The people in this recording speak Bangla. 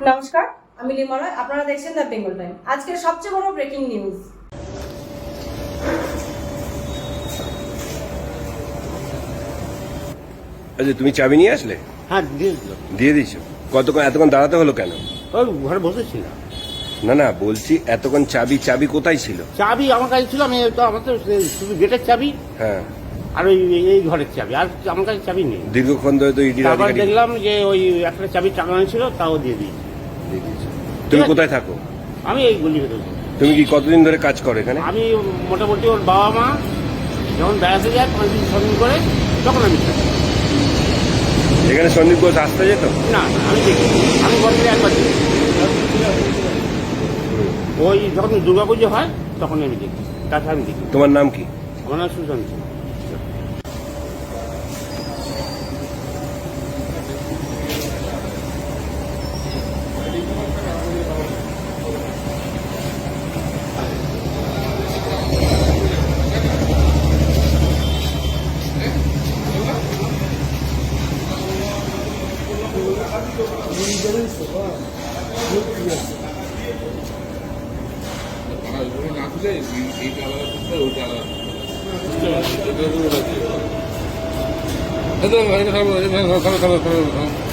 নমস্কার আমি লিমা আপনারা দেখছেন দ্য বেঙ্গল টাইম আজকের সবচেয়ে বড় ব্রেকিং নিউজ আচ্ছা তুমি চাবি নিয়ে আসলে? হ্যাঁ দিয়ে দিল। দিয়ে দিছো কতক্ষণ এতক্ষণ দাঁড়াতে হলো কেন? ওই ঘরে বসেছিলাম। না না বলছি এতক্ষণ চাবি চাবি কোথায় ছিল? চাবি আমার কাছে ছিল আমি তো আমার তো শুধু গেটের চাবি হ্যাঁ। আর ওই এই ঘরের চাবি আর আমার কাছে চাবি নেই। দীর্ঘক্ষণ ধরে তো ইডির তারপর দেখলাম যে ওই একটা চাবি টাঙানো ছিল তাও দিয়ে দিয়েছি দিয়ে দিয়েছে। তুমি কোথায় থাকো? আমি এই গলি তুমি কি কতদিন ধরে কাজ করো এখানে? আমি মোটামুটি ওর বাবা মা যখন বেড়াতে যায় পাঁচ দিন দিন করে তখন আমি থাকি। এখানে সন্দীপ ঘোষ আসতে যেত? না আমি দেখি আমি বছরে একবার ওই যখন দুর্গা পুজো হয় তখন আমি দেখি। তাছাড়া আমি দেখি তোমার নাম কি? আমার নাম সুশান্ত। না খুলে এইটা আলাদা হবে, ওইটা আলাদা এটা খাব, খাব, খাব, খাব, খাব।